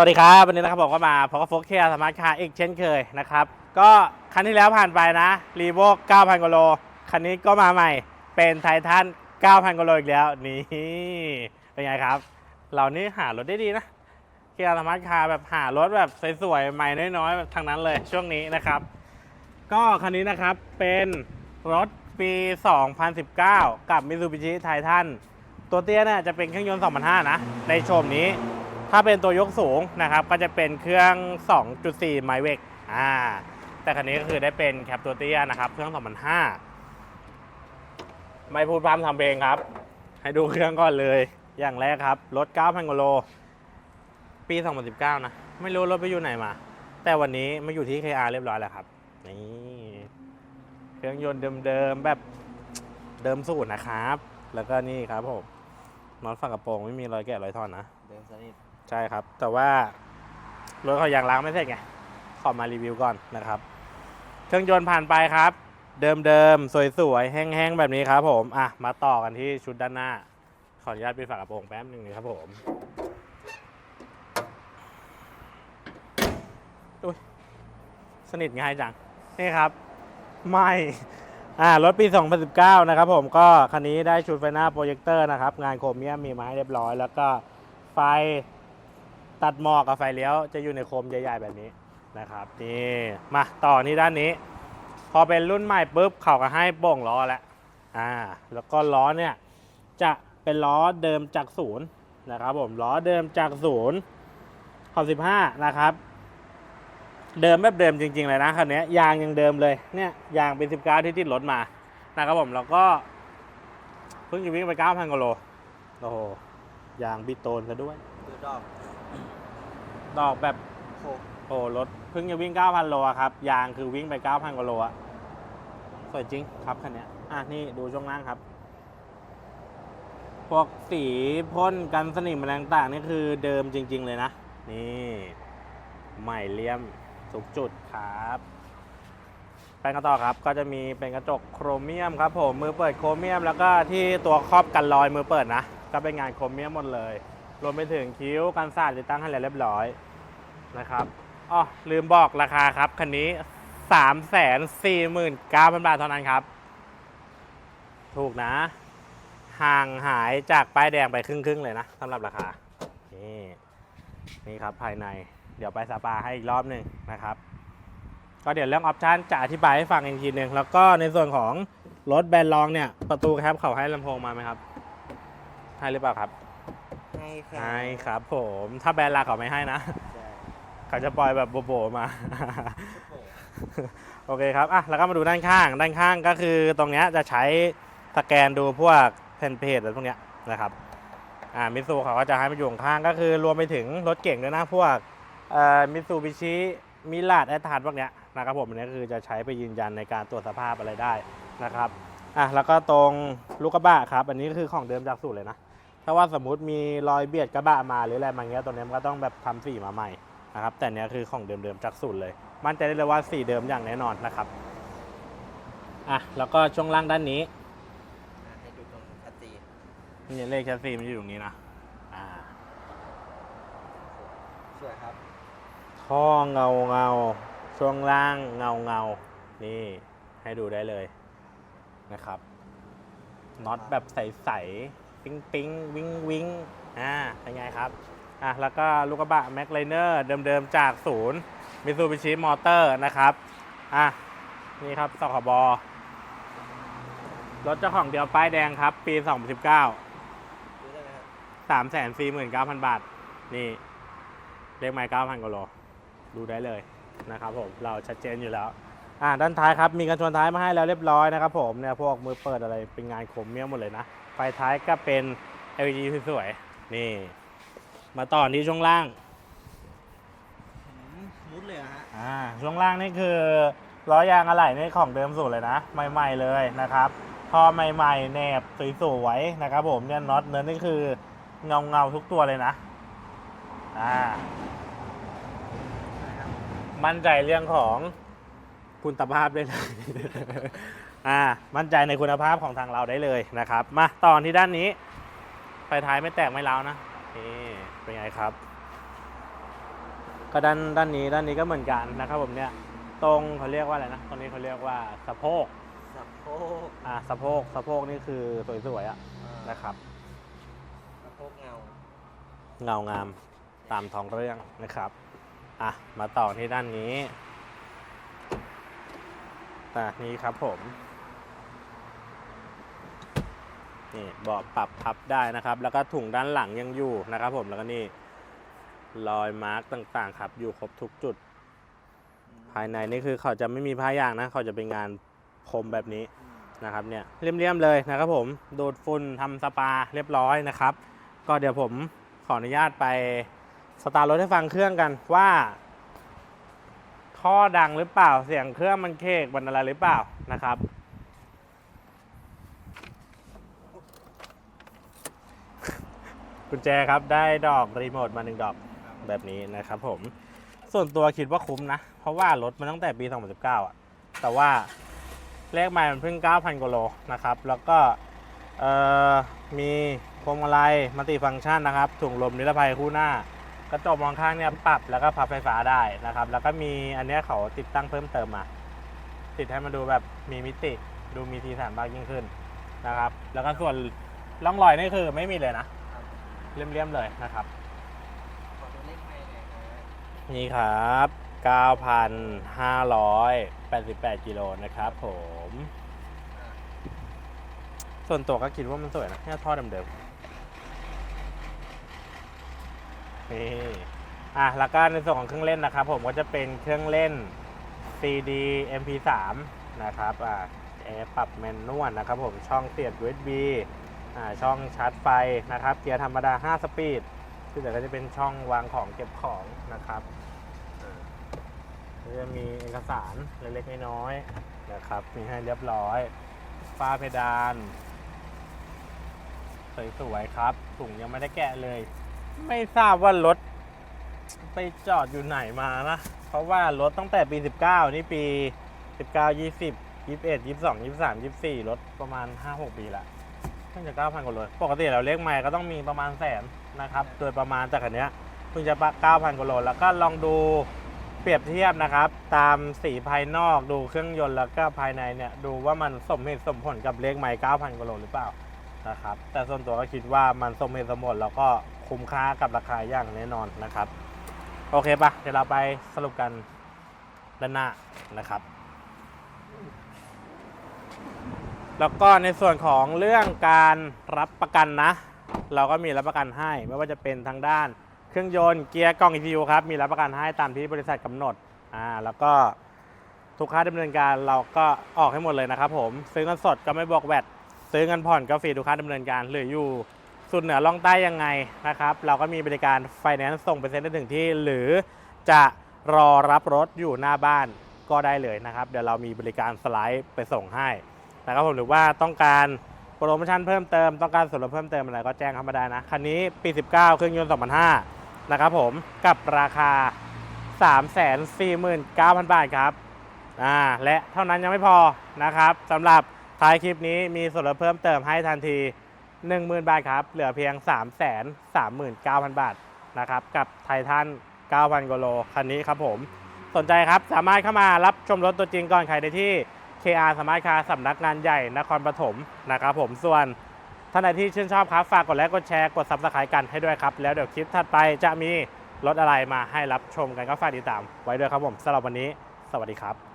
วัสดีครับ วันนี้นะครับผมก็มาพบกับโฟกเคียสมาร์ทคาร์อีกเช่นเคยนะครับ ก็คันที่แล้วผ่านไปนะรีโว9,000กิโล คันนี้ก็มาใหม่เป็นไททัน9,000กิโลอีกแล้ว นี่ เป็นไงครับ เรานี่หารถได้ดีนะเคียสมาร์ทคาร์แบบหารถแบบสวยๆ ใหม่น้อยๆแบบทางนั้นเลยช่วงนี้นะครับ ก็คันนี้นะครับเป็นรถปี 2019 กับ Mitsubishi Titan ตัวเตี้ยเนี่ยจะเป็นเครื่องยนต์2005นะในโฉมนี้ ถ้าเป็นตัวยกสูงนะครับก็จะเป็นเครื่อง 2.4 ไมเวกอ่าแต่คันนี้ก็คือได้เป็นแคปตัวเตี้ยนะครับ เครื่อง 2005 ไม่พูดพร่ำทำเพลงครับ ให้ดูเครื่องก่อนเลยอย่างแรกครับ รถ 9,000กว่าโล ปี 2019 นะ ไม่รู้รถไปอยู่ไหนมา แต่วันนี้มาอยู่ที่ KR เรียบร้อยแล้วครับ นี่เครื่องยนต์เดิมๆ แบบเดิมสูตรนะครับ แล้วก็นี่ครับผมน็อตฝั่งกระโปรงไม่มีรอยแกะรอยทอนนะ เดิมสนิท ใช่ครับ แต่ว่ารถเขายางล้างไม่เสร็จไง ขอมารีวิวก่อนนะครับ เครื่องยนต์ผ่านไปครับ เดิมๆ สวยๆ แห้งๆ แบบนี้ครับผม อะ มาต่อกันที่ชุดด้านหน้า ขออนุญาตปิดฝากระโปรงแป๊บหนึ่งนะครับผมอุ้ยสนิทง่ายจัง นี่ครับ ไม่อ่ารถปี 2019 นะครับผมก็คันนี้ได้ชุดไฟหน้าโปรเจคเตอร์นะครับ งานโครเมียมมีมาให้เรียบร้อย แล้วก็ไฟ ตัดหมอกกับไฟเลี้ยวจะอยู่ในโคมใหญ่ๆแบบนี้นะครับนี่มาต่อนี่ด้านนี้ พอเป็นรุ่นใหม่ปุ๊บเขาก็ให้โป่งล้อแล้วอ่าแล้วก็ล้อเนี่ยจะเป็นล้อเดิมจากศูนย์นะครับผมล้อเดิมจากศูนย์ขอบ15นะครับ เดิมแบบเดิมจริงๆเลยนะคันนี้ยางยังเดิมเลยเนี่ยยางเป็น19ที่ติดรถมานะครับผมแล้วก็เพิ่งจะวิ่งไป9,000กิโลโอ้โหยางบิโตนซะด้วยดูดอก ดอกแบบโคโอ้รถเพิ่งจะวิ่ง 9,000 โลอะครับ ยางคือวิ่งไป 9,000กิโลอะสวยจริงครับคันเนี้ยอะนี่ดูช่วงล่างครับ พวกสีพ่นกันสนิมอะไรต่างๆนี่คือเดิมจริง ๆ เลยนะ นี่ใหม่เลี่ยมทุกจุดครับไปกันต่อครับ ก็จะมีเป็นกระจกโครเมียมครับผม มือเปิดโครเมียม แล้วก็ที่ตัวครอบกันรอยมือเปิดนะ ก็เป็นงานโครเมียมหมดเลย รวมไปถึงคิ้วกันสาดติดตั้งให้แล้วเรียบร้อย นะครับอ๋อลืมบอกราคาครับ คันนี้ 3 4 9 0 0 0 บาทเท่านั้นครับ ถูกนะ ห่างหายจากป้ายแดงไปครึ่งๆเลยนะสำหรับราคา นี่นี่ครับภายใน เดี๋ยวไปสปาให้อีกรอบหนึ่งนะครับ ก็เดี๋ยวเรื่องออปชันจะอธิบายให้ฟังอีกทีหนึ่งแล้วก็ในส่วนของรถแบรนด์รองเนี่ย ประตูแคปเขาให้ลำโพงมาไหมครับ ให้หรือเปล่าครับ ให้ค่ะให้ครับผม ถ้าแบรนด์ลาเขาไม่ให้นะ ใช่เขาจะปล่อยแบบโบๆมาโอ้โหโอเคครับอะแล้วก็มาดูด้านข้าง ด้านข้างก็คือตรงเนี้ยจะใช้สแกนดูพวกแผ่นเพจอะไรพวกเนี้ยนะครับอ่ามิซูเขาก็จะให้มาอยู่ข้างๆก็คือรวมไปถึงรถเก่งด้วยนะพวกเอ่อมิซูบิชิมิลาดแอตทานพวกเนี้ยนะครับผมอันนี้คือจะใช้ไปยืนยันในการตรวจสภาพอะไรได้นะครับอะแล้วก็ตรงลูกกระบะครับ อันนี้คือของเดิมจากสูตรเลยนะถ้าว่าสมมุติมีรอยเบียดกระบะมาหรืออะไรมาเงี้ยตัวเนี้ยมันก็ต้องแบบทำสีมาใหม่ นะครับแต่เนี้ยคือของเดิมๆจากสูตรเลย มั่นใจได้เลยว่าสีเดิมอย่างแน่นอนนะครับอะแล้วก็ช่วงล่างด้านนี้อะให้ดูตรงชัดเจนนี่เลขแชสซีมันอยู่ตรงนี้นะอ่าสวยครับท่อเงาเงาช่วงล่างเงาเงานี่ให้ดูได้เลยนะครับน็อตแบบใสๆ ปิ๊งปิ๊งวิงวิงอ่าเป็นไงครับ อะแล้วก็ลูกกระบะแม็กไลเนอร์เดิมๆจากศูนย์มิซูบิชิมอเตอร์นะครับอะนี่ครับสคบรถเจ้าของเดียวป้ายแดงครับ ปี 2019ดูได้ไหมครับสามแสนสี่หมื่นเก้าพันบาท นี่เลขไม้เก้าพันกว่าโลดูได้เลยนะครับผมเราชัดเจนอยู่แล้วอ่าด้านท้ายครับ มีกันชนท้ายมาให้แล้วเรียบร้อยนะครับผมเนี่ยพวกมือเปิดอะไรเป็นงานโครเมียมหมดเลยนะไฟท้ายก็เป็น LED สวยๆนี่ มาต่อที่ช่วงล่างอืมมุดเลยเหรอะฮะ อ่าช่วงล่างนี่คือล้อยางอะไหล่นี่ของเดิมสุดเลยนะ ใหม่ ๆเลยนะครับพอใหม่ๆแนบสวยๆนะครับผมเนี่ยน็อตเนื้อนี่คือเงาเงาๆทุกตัวเลยนะ อ่านะครับมั่นใจเรื่องของคุณภาพได้เลย อ่า มั่นใจในคุณภาพของทางเราได้เลยนะครับ มาต่อที่ด้านนี้ไฟท้ายไม่แตกไม่ร้าวนะ นี่เป็นไงครับ ก็ด้านด้านนี้ด้านนี้ก็เหมือนกันนะครับผมเนี่ยตรงเขาเรียกว่าอะไรนะตรงนี้เขาเรียกว่าสะโพกสะโพกอ่าสะโพกสะโพกนี่คือสวยๆอะอ่านะครับสะโพกเงาเงางามตามท้องเรื่องนะครับอะมาต่อที่ด้านนี้อะนี่ครับผม นี่เบาะปรับพับได้นะครับ แล้วก็ถุงด้านหลังยังอยู่นะครับ ผมแล้วก็นี่รอยมาร์กต่างๆ ครับ อยู่ครบทุกจุด ภายในนี่คือเขาจะไม่มีผ้ายางนะ เขาจะเป็นงานพรมแบบนี้นะครับเนี่ยเรียมๆเลยนะครับ ผมดูดฝุ่นทำสปาเรียบร้อยนะครับ ก็เดี๋ยวผมขออนุญาตไปสตาร์รถให้ฟังเครื่องกันว่าท่อดังหรือเปล่าเสียงเครื่องมันเคกมันอะไรหรือเปล่านะครับ กุญแจครับได้ดอกรีโมทมาหนึ่งดอกแบบนี้นะครับผม ส่วนตัวคิดว่าคุ้มนะ เพราะว่ารถมันตั้งแต่ปี 2019อะ แต่ว่าเลขใหม่มันเพิ่ง 9,000กว่าโลนะครับ แล้วก็มีพวงมาลัยมัลติฟังก์ชันนะครับถุงลมนิรภัยคู่หน้ากระจกมองข้างเนี่ยปรับแล้วก็พับไฟฟ้าได้นะครับ แล้วก็มีอันนี้เขาติดตั้งเพิ่มเติมมา ติดให้มันดูแบบมีมิติดูมีทีสันมากยิ่งขึ้นนะครับ แล้วก็ส่วนร่องรอยนี่คือไม่มีเลยนะ เลี่ยมๆเลยนะครับขอตัวเลขให้หน่อยนะนี่ครับ 9,588 กิโลนะครับผมอ่าส่วนตัวก็คิดว่ามันสวยนะเนี่ยท่อเดิมๆนี่อะแล้วก็ในส่วนของเครื่องเล่นนะครับ ผมก็จะเป็นเครื่องเล่น CD MP3 นะครับอ่าแอร์ปรับแมนนวลนะครับผมช่องเสียบ USB อ่า ช่องชาร์จไฟนะครับ เกียร์ธรรมดา 5 สปีดที่เหลือก็จะเป็นช่องวางของเก็บของนะครับจะมีเอกสารเล็กๆน้อยๆนะครับ มีให้เรียบร้อยฟ้าเพดาน สวยๆครับ ถุงยังไม่ได้แกะเลย ไม่ทราบว่ารถไปจอดอยู่ไหนมานะ เพราะว่ารถตั้งแต่ปี 19 นี่ปี 19 20 21 22 23 24 รถประมาณ 5-6 ปีละ พิ่งจะ9,000กว่าโลปกติเราเลขใหม่ก็ต้องมีประมาณแสนนะครับโดยประมาณแต่คันนี้เพิ่งจะ9,000กว่าโลแล้วก็ลองดูเปรียบเทียบนะครับ ตามสีภายนอกดูเครื่องยนต์แล้วก็ภายในเนี่ยดูว่ามันสมเหตุสมผลกับเลขใหม่9,000กว่าโลหรือเปล่านะครับแต่ส่วนตัวก็คิดว่ามันสมเหตุสมผลแล้วก็คุ้มค่ากับราคาอย่างแน่นอนนะครับ โอเคปะเดี๋ยวเราไปสรุปกันด้านหน้านะครับ แล้วก็ในส่วนของเรื่องการรับประกันนะ เราก็มีรับประกันให้ ไม่ว่าจะเป็นทางด้านเครื่องยนต์เกียร์กล่อง ECU ครับ มีรับประกันให้ตามที่บริษัทกำหนดอ่าแล้วก็ทุกค่าดำเนินการเราก็ออกให้หมดเลยนะครับผม ซื้อเงินสดก็ไม่บวกแวดซื้อเงินผ่อนก็ฟรีทุกค่าดำเนินการหรืออยู่สุดเหนือล่องใต้ยังไงนะครับ เราก็มีบริการไฟแนนซ์ส่งไปอร์เซ็นต์ได้ถึงที่ หรือจะรอรับรถอยู่หน้าบ้านก็ได้เลยนะครับ เดี๋ยวเรามีบริการสไลด์ไปส่งให้ นะครับผมหรือว่าต้องการโปรโมชั่นเพิ่มเติมต้องการส่วนลดเพิ่มเติมอะไรก็แจ้งเข้ามาได้นะ คันนี้ปี 19 เครื่องยนต์2005 นะครับผมกับราคา 349,000 บาทครับอ่าและเท่านั้นยังไม่พอนะครับสำหรับท้ายคลิปนี้มีส่วนลดเพิ่มเติมให้ทันที 10,000 บาทครับ เหลือเพียง 339,000 บาทนะครับกับไททัน 9,000กโลคันนี้ครับผมสนใจครับสามารถเข้ามารับชมรถตัวจริงก่อนใครได้ที่ KR สมาร์ทคาร์สำนักงานใหญ่นครปฐมนะครับผมส่วนท่านใดที่ชื่นชอบครับ ฝากกดไลค์กดแชร์กดซับสไครต์กันให้ด้วยครับ แล้วเดี๋ยวคลิปถัดไปจะมีรถอะไรมาให้รับชมกันก็ฝากติดตามไว้ด้วยครับผมสำหรับวันนี้ สวัสดีครับ